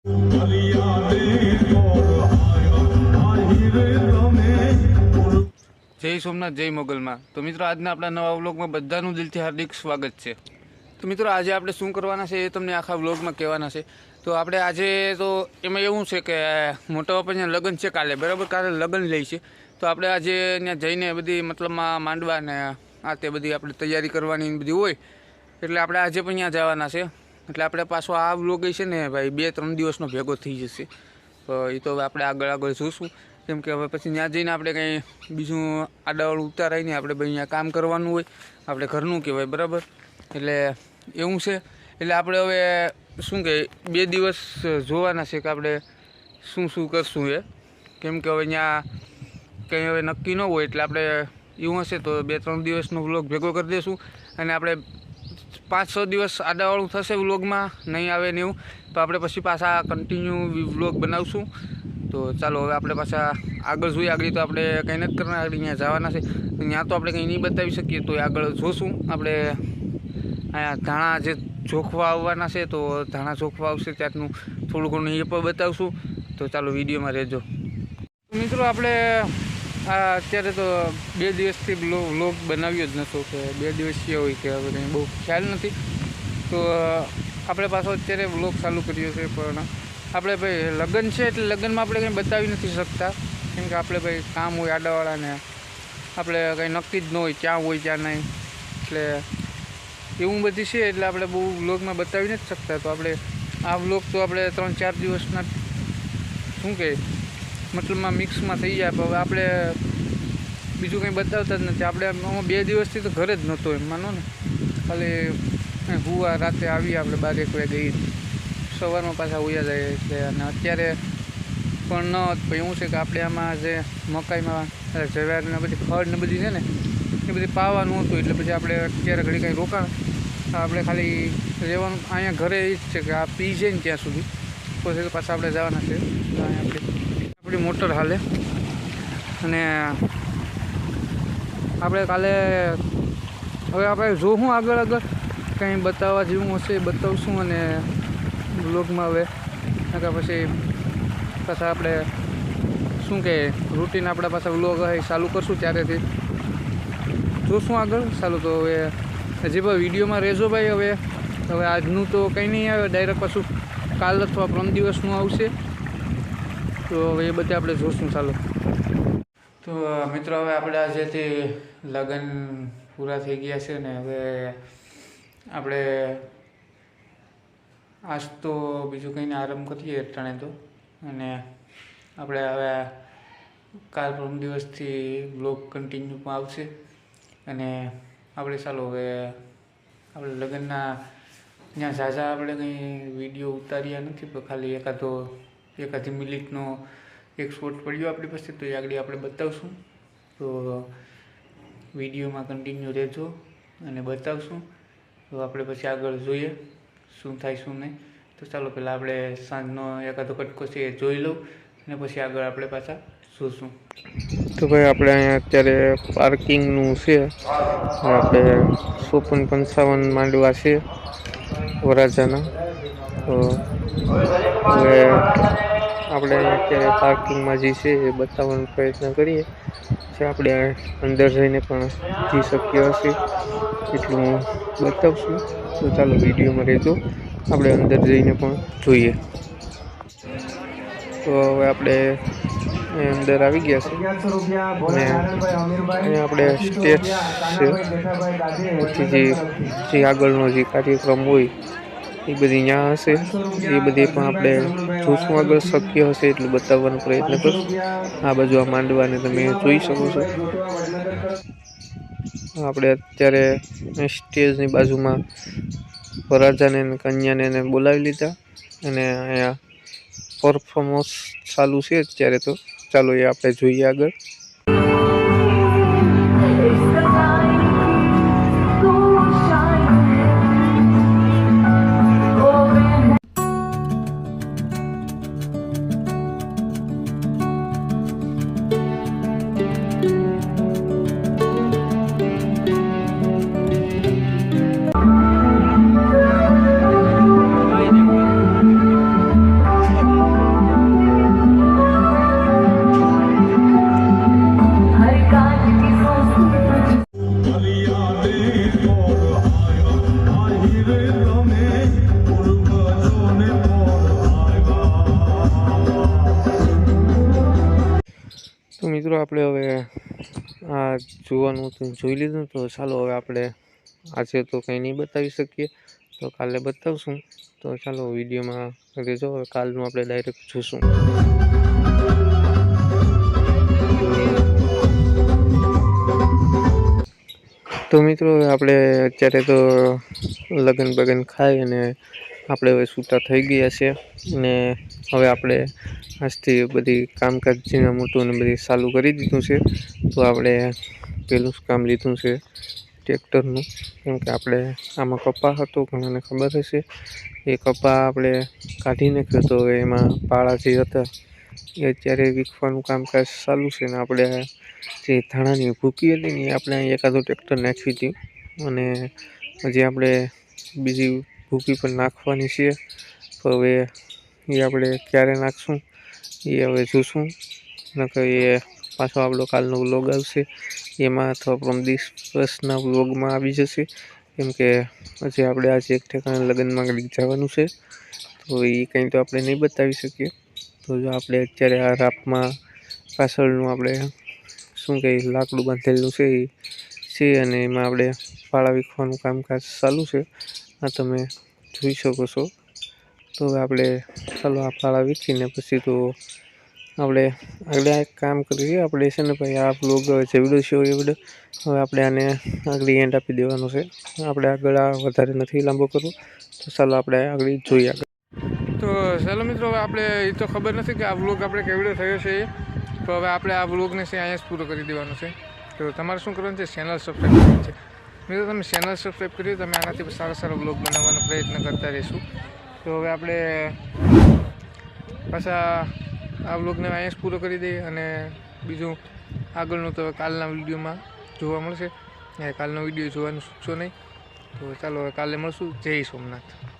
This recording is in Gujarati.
જય સોમનાથ, જય મોગલમાં. તો મિત્રો, આજના આપણા નવા વ્લોગમાં બધાનું દિલથી હાર્દિક સ્વાગત છે. તો મિત્રો, આજે આપણે શું કરવાના છે એ તમને આખા વ્લોગમાં કહેવાના છે. તો આપણે આજે તો એમાં એવું છે કે, મોટા બાપાના લગ્ન છે કાલે, બરાબર? કાલે લગ્ન લઈ છે. તો આપણે આજે ત્યાં જઈને બધી મતલબમાં માંડવા ને આ તે બધી આપણે તૈયારી કરવાની બધી હોય. એટલે આપણે આજે પણ ત્યાં જવાના છે. એટલે આપણે પાછો આ વ્લોગ છે ને ભાઈ બે, ત્રણ દિવસનો ભેગો થઈ જશે. એ તો હવે આપણે આગળ આગળ જોઈશું કેમ કે હવે પછી ત્યાં જઈને આપણે કંઈ બીજું આડાવાળું ઉતારાય નહીં આપણે ભાઈ અહીંયા કામ કરવાનું હોય. આપણે ઘરનું કહેવાય, બરાબર? એટલે એવું છે. એટલે આપણે હવે શું કહે બે દિવસ જોવાના છે કે આપણે શું શું કરશું એ. કેમ કે હવે ત્યાં કંઈ હવે નક્કી ન હોય એટલે આપણે એવું હશે તો બે, ત્રણ દિવસનો વ્લોગ ભેગો કરી દઈશું અને આપણે પાંચ છ દિવસ આડાવાળું થશે વ્લોગમાં, નહીં આવે ને એવું. તો આપણે પછી પાછા કન્ટિન્યુ વ્લોગ બનાવશું. તો ચાલો, હવે આપણે પાછા આગળ જોઈએ. આગળ તો આપણે કંઈ નથી કરવાના. આગળ ત્યાં જવાના છે. ત્યાં તો આપણે કંઈ નહીં બતાવી શકીએ. તો આગળ જોશું. આપણે અહીંયા ધાણા જે જોખવા આવવાના છે, તો ધાણા જોખવા આવશે. ત્યાંનું થોડું ઘણું એ પણ બતાવશું. તો ચાલો, વિડીયોમાં રહેજો. મિત્રો, આપણે આ અત્યારે તો બે દિવસથી વ્લોગ બનાવ્યો જ નહોતો કે બે દિવસીય હોય કે હવે બહુ ખ્યાલ નથી. તો આપણે પાછો અત્યારે વ્લોગ ચાલુ કર્યો છે, પણ આપણે ભાઈ લગ્ન છે એટલે લગ્નમાં આપણે કંઈ બતાવી નથી શકતા. કેમ કે આપણે ભાઈ કામ હોય આડાવાળાને, આપણે કંઈ નક્કી જ ન હોય ક્યાં હોય ક્યાં નહીં. એટલે એવું બધી છે એટલે આપણે બહુ વ્લોગમાં બતાવી નથી શકતા. તો આપણે આ વ્લોગ તો આપણે ત્રણ ચાર દિવસના, શું કહે મતલબમાં મિક્સમાં થઈ જાય હવે આપણે બીજું કંઈ બતાવતા જ નથી. આપણે આમાં બે દિવસથી તો ઘરે જ નહોતો એમ, માનો ને. ખાલી હુવા રાતે આવી આપણે બાર એક વાગે ગઈ સવારમાં પાછા ઉયા જાય એટલે. અને અત્યારે પણ ન પછી એવું છે કે આપણે આમાં જે મકાઈમાં જવાર ને બધી ખડ ને બધી છે ને, એ બધી પાવાનું હતું એટલે પછી આપણે અત્યારે ઘડી કંઈ રોકાણ. આપણે ખાલી રહેવાનું, અહીંયા ઘરે એ જ છે કે આ પી જાય ને ત્યાં સુધી. પછી પાછા આપણે જવાના છે. અહીંયા આપણી મોટર હાલે. અને આપણે કાલે હવે આપણે જોઉં આગળ આગળ. કંઈ બતાવવા જેવું હશે એ બતાવશું અને બ્લોગમાં હવે. નકા પછી પાછા આપણે શું કહે રૂટીન આપણા પાછા વ્લોગ હોય ચાલુ કરશું ત્યારેથી. જોશું આગળ. ચાલુ તો હવે હજી ભાઈ વિડીયોમાં રહેજો ભાઈ હવે. હવે આજનું તો કંઈ નહીં આવે. ડાયરેક્ટ પાછું કાલ અથવા પરમ દિવસનું આવશે. તો હવે એ બધે આપણે જોશું ચાલો. તો મિત્રો, હવે આપણે આજેથી લગ્ન પૂરા થઈ ગયા છે ને હવે આપણે આજ તો બીજું કંઈને આરામ કરીએ અટાણે તો. અને આપણે હવે કાલ પરમ દિવસથી બ્લોગ કન્ટિન્યુ પણ આવશે. અને આપણે ચાલો હવે આપણે લગ્નના ત્યાં ઝાઝા આપણે કંઈ વીડિયો ઉતાર્યા નથી, પણ ખાલી એકાદો એકાદી મિનિટનો એક શોટ પડ્યો આપણી પાસે, તો એ આગળ આપણે બતાવશું. તો વિડીયોમાં કન્ટિન્યુ રહેજો અને બતાવશું. તો આપણે પછી આગળ જોઈએ શું થાય શું નહીં. તો ચાલો પહેલાં આપણે સાંજનો એકાદો કટકો છે એ જોઈ લઉં અને પછી આગળ આપણે પાછા જોશું. તો ભાઈ આપણે અહીંયા અત્યારે પાર્કિંગનું છે. આપણે ચોપન પંચાવન માંડવા છે વરાજાના. તો હવે આપણે અત્યારે પાર્કિંગમાં જે છે એ બતાવવાનો પ્રયત્ન કરીએ. જે આપણે અંદર જઈને પણ જઈ શકીએ હશે એટલું બતાવશું. તો ચાલો વિડીયોમાં રહેજો. આપણે અંદર જઈને પણ જોઈએ. તો હવે આપણે અંદર આવી ગયા છે. અને અહીંયા આપણે સ્ટેજ છે. પછી જે જે આગળનો જે કાર્યક્રમ હોય એ બધી અહીંયા હશે. એ બધી પણ આપણે જોશું આગળ શક્ય હશે એટલું બતાવવાનો પ્રયત્ન કરશું. આ બાજુ આ માંડવાને તમે જોઈ શકો છો. આપણે અત્યારે સ્ટેજની બાજુમાં વરાજાને કન્યાને એને બોલાવી લીધા. અને અહીંયા પરફોર્મન્સ ચાલુ છે અત્યારે તો. ચાલો એ આપણે જોઈએ આગળ. આ જોવાનું હતું, જોઈ લીધું તો ચાલો હવે આપણે આજે તો કંઈ નહીં બતાવી શકીએ. તો કાલે બતાવશું. તો ચાલો વિડીયોમાં રહેજો. કાલનું આપણે ડાયરેક્ટ જોશું. તો મિત્રો આપણે અત્યારે તો લગન બગન ખાઈ અને આપણે હવે છૂટા થઈ ગયા છે અને હવે આપણે આજથી બધી કામકાજ ઝીણા મોટું ને બધી ચાલુ કરી દીધું છે. તો આપણે પહેલું જ કામ લીધું છે ટ્રેક્ટરનું. કેમ કે આપણે આમાં કપા હતો, ઘણાને ખબર હશે. એ કપા આપણે કાઢી નાખ્યો તો હવે એમાં પાળા જે હતા, એ અત્યારે વીખવાનું કામકાજ ચાલુ છે ને આપણે જે ધાણાની ભૂકી હતી ને એ આપણે એકાદું ટ્રેક્ટર નાખી હતી અને હજી આપણે બીજી ભૂકી પણ નાખવાની છે. તો હવે એ આપણે ક્યારે નાખશું? એ હવે જોશું. નકર એ પાછો આપણો કાલનો વ્લોગ આવશે. એમાં અથવા પ્રમ દિવસના વ્લોગમાં આવી જશે. કેમ કે હજી આપણે આજે એક ઠેકાણે લગ્નમાં કંઈક જવાનું છે. તો એ કંઈ તો આપણે નહીં બતાવી શકીએ. તો જો આપણે અત્યારે આ રાપમાં પાછળનું આપણે શું કહે લાકડું બાંધેલું છે એ છે અને એમાં આપણે ફાળા વીખવાનું કામકાજ ચાલુ છે. આ તમે જોઈ શકો છો. તો આપણે ચાલો આ પાળા વેચીને પછી તો આપણે આગળ એક કામ કરીએ. આપણે છે ને ભાઈ આ બ્લોગ જે વીડિયો છે એ વીડિયો હવે આપણે આને આગળ એન્ડ આપી દેવાનો છે. આપણે આગળ આ વધારે નથી લાંબો કરવો. તો ચાલો આપણે આગળ જોઈએ આગળ. તો ચાલો મિત્રો, હવે આપણે એ તો ખબર નથી કે આ વ્લોગ આપણે કેવડો થયો છે તો હવે આપણે આ બ્લોગને છે અહીંયા જ પૂરો કરી દેવાનો છે. તો તમારે શું કરવાનું છે? ચેનલ સબસ્ક્રાઈબ કરવાની છે. મિત્રો તમે ચેનલ સબસ્ક્રાઈબ કરી તમે આનાથી સારા સારા બ્લોગ બનાવવાનો પ્રયત્ન કરતા રહીશું. તો હવે આપણે પાછા આ બ્લોગને અહીંયા પૂરો કરી દઈએ અને બીજું આગળનું તો કાલના વિડીયોમાં જોવા મળશે. કાલનો વીડિયો જોવાનું ચૂકશો નહીં. તો ચાલો હવે કાલે મળશું. જય સોમનાથ.